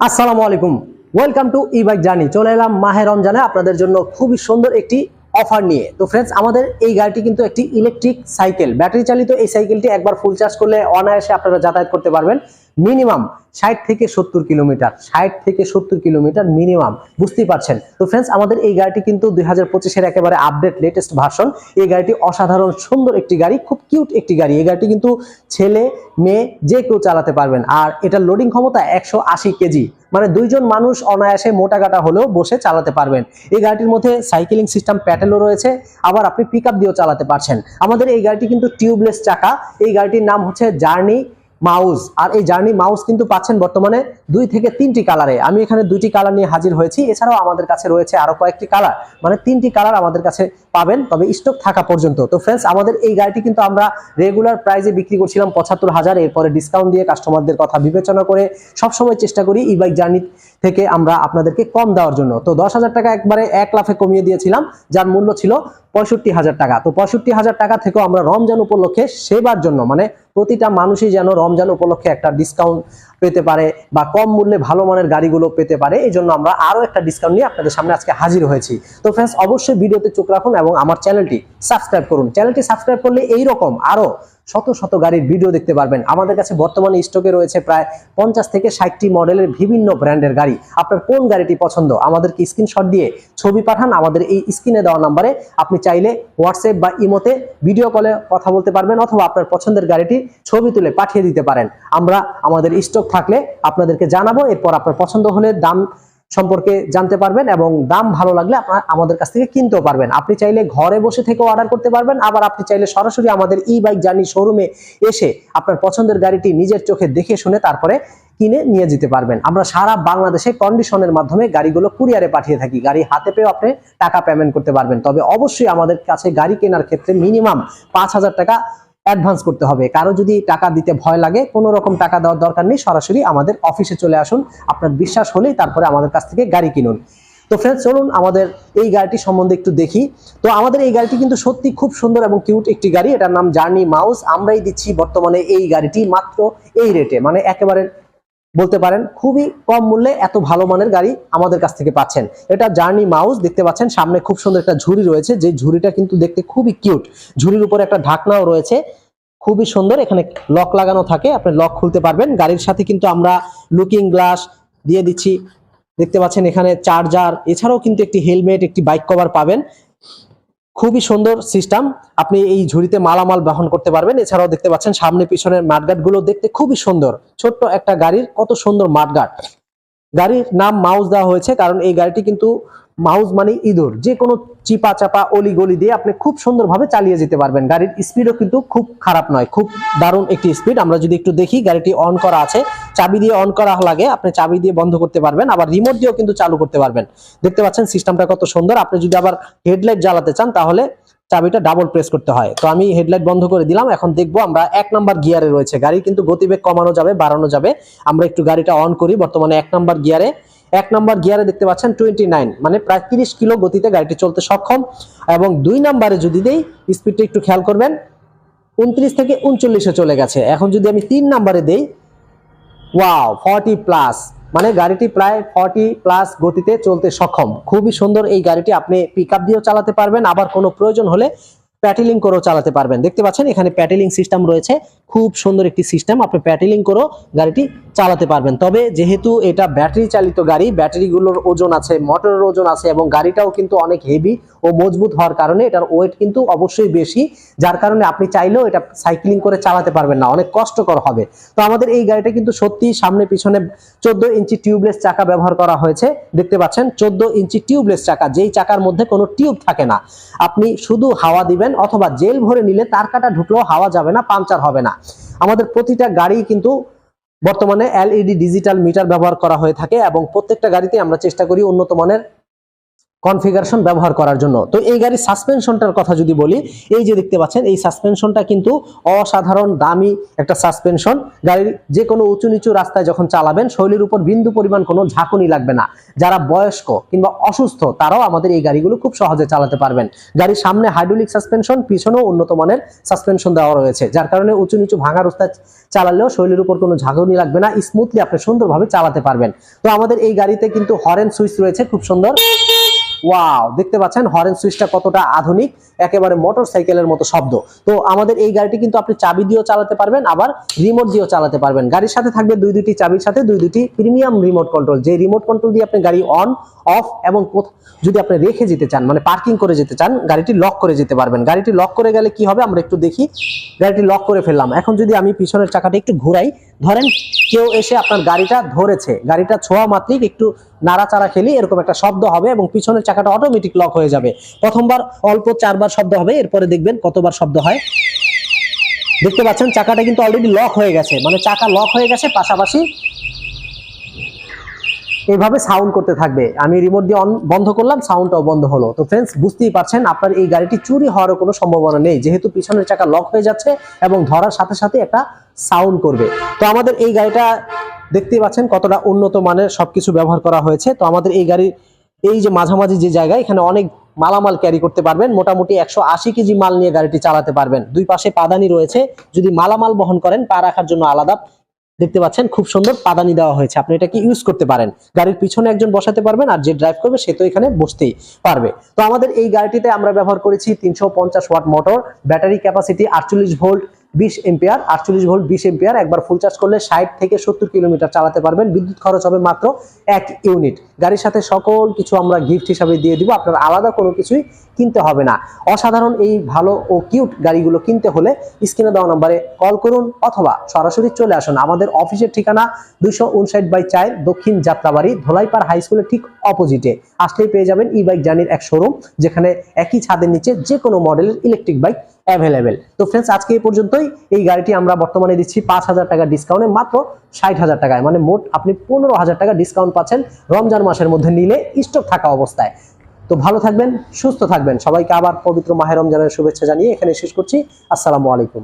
আসসালামু আলাইকুম। Welcome to e bike journey চলে এলাম মাহের রমজানে। আপনাদের জন্য খুবই সুন্দর একটি অফার নিয়ে। তো ফ্রেন্ডস আমাদের এই গাড়িটি কিন্তু একটি ইলেকট্রিক সাইকেল ব্যাটারি চালিত এই সাইকেলটি একবার ফুল চার্জ করলে অনায়াসে আপনারা যাতায়াত করতে পারবেন। মিনিমাম ষাট থেকে সত্তর কিলোমিটার, ষাট থেকে সত্তর কিলোমিটার মিনিমাম বুঝতেই পারছেন? তো ফ্রেন্ডস আমাদের এই গাড়িটি কিন্তু দুই হাজার পঁচিশের একেবারে আপডেট লেটেস্ট ভার্সন এই গাড়িটি অসাধারণ সুন্দর একটি গাড়ি, খুব কিউট একটি গাড়ি। এই গাড়িটি কিন্তু ছেলে, মেয়ে যে কেউ চালাতে পারবেন। আর এটার লোডিং ক্ষমতা একশো আশি কেজি। মানে দুইজন মানুষ অনায়াসে মোটা কাটা হলেও বসে চালাতে পারবেন। এই গাড়িটির মধ্যে সাইকেলিং সিস্টেম, প্যাটেলও রয়েছে। আবার আপনি পিক দিয়েও চালাতে পারছেন। আমাদের এই গাড়িটি কিন্তু টিউবলেস চাকা। এই গাড়িটির নাম হচ্ছে জার্নি মাউস আর এই জার্নি মাউস কিন্তু পাচ্ছেন বর্তমানে দুই থেকে তিনটি কালারে আমি এখানে দুইটি কালার নিয়ে হাজির হয়েছি। এছাড়াও আমাদের কাছে রয়েছে আরও কয়েকটি কালার মানে তিনটি কালার আমাদের কাছে পাবেন, তবে স্টক থাকা পর্যন্ত। তো ফ্রেন্ডস আমাদের এই গাড়িটি কিন্তু আমরা রেগুলার প্রাইসে বিক্রি করছিলাম পঁচাত্তর হাজার, এরপরে ডিসকাউন্ট দিয়ে কাস্টমারদের কথা বিবেচনা করে সবসময় চেষ্টা করি ই বাইক জার্নি থেকে আমরা আপনাদেরকে কম দেওয়ার জন্য। তো দশ হাজার টাকা একবারে এক লাফে কমিয়ে দিয়েছিলাম, যার মূল্য ছিল পঁয়ষট্টি হাজার টাকা। তো পঁয়ষট্টি হাজার টাকা থেকেও আমরা রমজান উপলক্ষে সেবার জন্য মানে প্রতিটা মানুষই যেন রমজান উপলক্ষে একটা ডিসকাউন্ট পেতে পারে বা কম মূল্যে ভালো মানের গাড়িগুলো পেতে পারে, এই জন্য আমরা আরও একটা ডিসকাউন্ট নিয়ে আপনাদের সামনে আজকে হাজির হয়েছি। তো ফ্রেন্ডস অবশ্যই ভিডিওতে চোখ রাখুন এবং আমার চ্যানেলটি সাবস্ক্রাইব করুন। চ্যানেলটি সাবস্ক্রাইব করলে এইরকম আরও আরও শত শত গাড়ির ভিডিও দেখতে পারবেন। আমাদের কাছে বর্তমানে স্টকে রয়েছে প্রায় পঞ্চাশ থেকে ষাটটি মডেলের বিভিন্ন ব্র্যান্ডের গাড়ি। আপনার কোন গাড়িটি পছন্দ? আমাদেরকে স্ক্রিনশট দিয়ে ছবি পাঠান। আমাদের এই স্ক্রিনে দেওয়া নাম্বারে আপনি চাইলে হোয়াটসঅ্যাপ বা ইমোতে ভিডিও কলে কথা বলতে পারবেন অথবা আপনার পছন্দের গাড়িটি ছবি তুলে পাঠিয়ে দিতে পারেন। আমরা আমাদের স্টক থাকলে আপনাদেরকে জানাব, এরপর আপনার পছন্দ হলে দাম সম্পর্কে জানতে পারবেন এবং দাম ভালো লাগলে আপনার আমাদের কাছ থেকে কিনতেও পারবেন। আপনি চাইলে ঘরে বসে থেকে অর্ডার করতে পারবেন, আবার আপনি চাইলে সরাসরি আমাদের ই বাইক জার্নি শোরুমে এসে আপনার পছন্দের গাড়িটি নিজের চোখে দেখে শুনে তারপরে কিনে নিয়ে যেতে পারবেন। আমরা সারা বাংলাদেশে কন্ডিশনের মাধ্যমে গাড়িগুলো কুরিয়ারে পাঠিয়ে থাকি। গাড়ি হাতে পেয়েও আপনি টাকা পেমেন্ট করতে পারবেন। তবে অবশ্যই আমাদের কাছে গাড়ি কেনার ক্ষেত্রে মিনিমাম পাঁচ হাজার টাকা অ্যাডভান্স করতে হবে। কারও যদি টাকা দিতে ভয় লাগে, কোনো রকম টাকা দেওয়ার দরকার নেই, সরাসরি আমাদের অফিসে চলে আসুন। আপনার বিশ্বাস হলেই তারপরে আমাদের কাছ থেকে গাড়ি কিনুন। তো ফ্রেন্ডস চলুন আমাদের এই গাড়িটি সম্বন্ধে একটু দেখি। তো আমাদের এই গাড়িটি কিন্তু সত্যি খুব সুন্দর এবং কিউট একটি গাড়ি। এটার নাম জার্নি মাউস আমরাই দিচ্ছি বর্তমানে এই গাড়িটি মাত্র এই রেটে মানে একেবারে বলতে পারেন, খুবই কম মূল্যে এত ভালো মানের গাড়ি আমাদের কাছ থেকে পাচ্ছেন। এটা জার্নি মাউস দেখতে পাচ্ছেন, সামনে খুব সুন্দর একটা ঝুড়ি রয়েছে, যে ঝুড়িটা কিন্তু দেখতে খুবই কিউট। ঝুড়ির উপরে একটা ঢাকনাও রয়েছে, খুবই সুন্দর, এখানে লক লাগানো থাকে, আপনি লক খুলতে পারবেন। গাড়ির সাথে কিন্তু আমরা লুকিং গ্লাস দিয়ে দিচ্ছি, দেখতে পাচ্ছেন এখানে চার্জার এছাড়াও কিন্তু একটি হেলমেট একটি বাইক কভার পাবেন। খুবই সুন্দর সিস্টেম আপনি এই ঝুড়িতে মালামাল বহন করতে পারবেন। এছাড়াও দেখতে পাচ্ছেন সামনে পিছনের মাঠঘাটগুলো দেখতে খুবই সুন্দর। ছোট্ট একটা গাড়ির কত সুন্দর মাঠঘাট। গাড়ির নাম মাউস দেওয়া হয়েছে, কারণ এই গাড়িটি কিন্তু মাউস মানে ইঁদুর। যে কোনো চিপা চাপা অলি গলি দিয়ে আপনি খুব সুন্দরভাবে চালিয়ে যেতে পারবেন। গাড়ির স্পিডও কিন্তু খুব খারাপ নয়, খুব দারুণ একটি স্পিড আমরা যদি একটু দেখি, গাড়িটি অন করা আছে। চাবি দিয়ে অন করা লাগে, আপনি চাবি দিয়ে বন্ধ করতে পারবেন, আবার রিমোট দিয়েও কিন্তু চালু করতে পারবেন। দেখতে পাচ্ছেন সিস্টেমটা কত সুন্দর। আপনি যদি আবার হেডলাইট জ্বালাতে চান, তাহলে চাবিটা ডাবল প্রেস করতে হয়। তো আমি হেডলাইট বন্ধ করে দিলাম। এখন দেখব আমরা এক নাম্বার গিয়ারে রয়েছে। গাড়ি কিন্তু গতিবেগ কমানো যাবে, বাড়ানো যাবে। আমরা একটু গাড়িটা অন করি। বর্তমানে এক নাম্বার গিয়ারে এক নম্বর গিয়ারে দেখতে পাচ্ছেন টোয়েন্টি নাইন মানে প্রায় তিরিশ কিলো গতিতে গাড়িটি চলতে সক্ষম এবং দুই নাম্বারে যদি দেই স্পিডটা একটু খেয়াল করবেন, উনত্রিশ থেকে উনচল্লিশে চলে গেছে। এখন যদি আমি তিন নাম্বারে দেই ওয়াও ফর্টি প্লাস মানে গাড়িটি প্রায় ফর্টি প্লাস গতিতে চলতে সক্ষম। খুবই সুন্দর এই গাড়িটি আপনি পিক দিয়েও চালাতে পারবেন। আবার কোনো প্রয়োজন হলে প্যাটেলিং করেও চালাতে পারবেন। দেখতে পাচ্ছেন, এখানে প্যাটেলিং সিস্টেম রয়েছে। খুব সুন্দর একটি সিস্টেম আপনি প্যাটেলিং করেও গাড়িটি চালাতে পারবেন। তবে যেহেতু এটা ব্যাটারি চালিত গাড়ি ব্যাটারিগুলোর ওজন আছে মোটরের ওজন আছে, এবং গাড়িটাও কিন্তু অনেক হেভি ও মজবুত হওয়ার কারণে এটার ওয়েট কিন্তু অবশ্যই বেশি, যার কারণে আপনি চাইলেও এটা সাইক্লিং করে চালাতে পারবেন না, অনেক কষ্টকর হবে। তো আমাদের এই গাড়িটা কিন্তু সত্যি সামনে পিছনে চোদ্দ ইঞ্চি টিউবলেস চাকা ব্যবহার করা হয়েছে। দেখতে পাচ্ছেন, চোদ্দ ইঞ্চি টিউবলেস চাকা, যেই চাকার মধ্যে কোনো টিউব থাকে না। আপনি শুধু হাওয়া দিবেন অথবা জেল ভরে নিলে তার কাটা ঢুকলেও হাওয়া যাবে না, পাংচার হবে না। আমাদের প্রতিটা গাড়ি কিন্তু বর্তমানে এলইডি ডিজিটাল মিটার ব্যবহার করা হয়ে থাকে এবং প্রত্যেকটা গাড়িতে আমরা চেষ্টা করি উন্নত মানের কনফিগারেশন ব্যবহার করার জন্য। তো এই গাড়ির সাসপেনশনটার কথা যদি বলি, এই যে দেখতে পাচ্ছেন, এই সাসপেনশনটা কিন্তু অসাধারণ, দামি একটা সাসপেনশন গাড়ির যে কোনো উঁচু নিচু রাস্তায় যখন চালাবেন, শৈলীর উপর বিন্দু পরিমাণ কোনো ঝাঁকুনি লাগবে না। যারা বয়স্ক কিংবা অসুস্থ, তারাও আমাদের এই গাড়িগুলো খুব সহজে চালাতে পারবেন। গাড়ির সামনে হাইড্রোলিক সাসপেনশন পিছনেও উন্নত মানের সাসপেনশন দেওয়া রয়েছে, যার কারণে উঁচু নিচু ভাঙা রাস্তায় চালালেও শৈলীর উপর কোনো ঝাঁকুনি লাগবে না। স্মুথলি আপনি সুন্দরভাবে চালাতে পারবেন। তো আমাদের এই গাড়িতে কিন্তু হরেন সুইচ রয়েছে, খুব সুন্দর। ওয়াও দেখতে পাচ্ছেন হরেন সুইচটা কতটা আধুনিক, একেবারে মোটর সাইকেলের মতো শব্দ। তো আমাদের এই গাড়িটি কিন্তু আপনি চাবি দিয়েও চালাতে পারবেন, আবার রিমোট দিয়েও চালাতে পারবেন। গাড়ির সাথে থাকবে দুই দুটি চাবির সাথে দুই দুটি প্রিমিয়াম রিমোট কন্ট্রোল যে রিমোট কন্ট্রোল দিয়ে আপনি গাড়ি অন অফ এবং যদি আপনি রেখে যেতে চান মানে পার্কিং করে যেতে চান, গাড়িটি লক করে যেতে পারবেন। গাড়িটি লক করে গেলে কি হবে? আমরা একটু দেখি। গাড়িটি লক করে ফেললাম। এখন যদি আমি পিছনের চাকাটা একটু ঘুরাই ধরেন কেউ এসে আপনার গাড়িটা ধরেছে, গাড়িটা ছোঁয়া মাত্রিক, একটু নাড়াচাড়া খেলি, এরকম একটা শব্দ হবে এবং পিছনের চাকাটা অটোমেটিক লক হয়ে যাবে। প্রথমবার অল্প চারবার শব্দ হবে, এরপরে দেখবেন কতবার শব্দ হয়। দেখতে পাচ্ছেন, চাকাটা কিন্তু অলরেডি লক হয়ে গেছে মানে চাকা লক হয়ে গেছে, পাশাপাশি এইভাবে সাউন্ড করতে থাকবে। আমি রিমোট দিয়ে অন বন্ধ করলাম সাউন্ডটাও বন্ধ হলো। তো ফ্রেন্ডস বুঝতেই পারছেন, আপনার এই গাড়িটি চুরি হওয়ারও কোনো সম্ভাবনা নেই। যেহেতু পিছনের চাকা লক হয়ে যাচ্ছে এবং ধরার সাথে সাথে একটা সাউন্ড করবে। তো আমাদের এই গাড়িটা দেখতেই পাচ্ছেন কতটা উন্নত মানের সবকিছু ব্যবহার করা হয়েছে। তো আমাদের এই গাড়ির এই যে মাঝামাঝি যে জায়গা এখানে অনেক মালামাল ক্যারি করতে পারবেন। মোটামুটি একশো আশি কেজি মাল নিয়ে গাড়িটি চালাতে পারবেন। দুই পাশে পাদানি রয়েছে। যদি মালামাল বহন করেন, পা রাখার জন্য আলাদা। দেখতে পাচ্ছেন, খুব সুন্দর পাদানি দেওয়া হয়েছে। আপনি এটাকে ইউজ করতে পারেন? গাড়ির পিছনে একজন বসাতে পারবেন আর যে ড্রাইভ করবে সে তো এখানে বসতেই পারবে। তো আমাদের এই গাড়িটিতে আমরা ব্যবহার করেছি তিনশো পঞ্চাশ ওয়াট মোটর ব্যাটারি ক্যাপাসিটি আটচল্লিশ ভোল্ট বিশ এম্পিয়ার, আটচল্লিশ ভোল্ট বিশ এম্পিয়ার, একবার ফুল চার্জ করলে ষাট থেকে সত্তর কিলোমিটার চালাতে পারবেন। বিদ্যুৎ খরচ হবে মাত্র এক ইউনিট। গাড়ির সাথে সকল কিছু আমরা গিফট হিসাবে দিয়ে দিব, আপনার আলাদা কোনো কিছুই কিনতে হবে না। অসাধারণ এই ভালো ও কিউট গাড়িগুলো কিনতে হলে স্ক্রিনে দেওয়া নম্বরে কল করুন অথবা সরাসরি চলে আসুন। আমাদের অফিসের ঠিকানা দুইশো উনষাট বাই চার দক্ষিণ যাত্রাবাড়ি, ধোলাইপাড় হাই স্কুলের ঠিক অপোজিটে আসলেই পেয়ে যাবেন ই বাইক জার্নির এক শোরুম যেখানে একই ছাদের নিচে যে কোনো মডেলের ইলেকট্রিক বাইক অ্যাভেলেবেল তো ফ্রেন্ডস আজকে এই পর্যন্তই। এই গাড়িটি আমরা বর্তমানে দিচ্ছি পাঁচ হাজার টাকা ডিসকাউন্টে মাত্র ষাট হাজার টাকায়। মানে মোট আপনি পনেরো হাজার টাকা ডিসকাউন্ট পাচ্ছেন রমজান মাসের মধ্যে নিলে স্টক থাকা অবস্থায়। তো ভালো থাকবেন, সুস্থ থাকবেন। সবাইকে আবার পবিত্র মাহের রমজানের শুভেচ্ছা জানিয়ে এখানে শেষ করছি। আসসালামু আলাইকুম।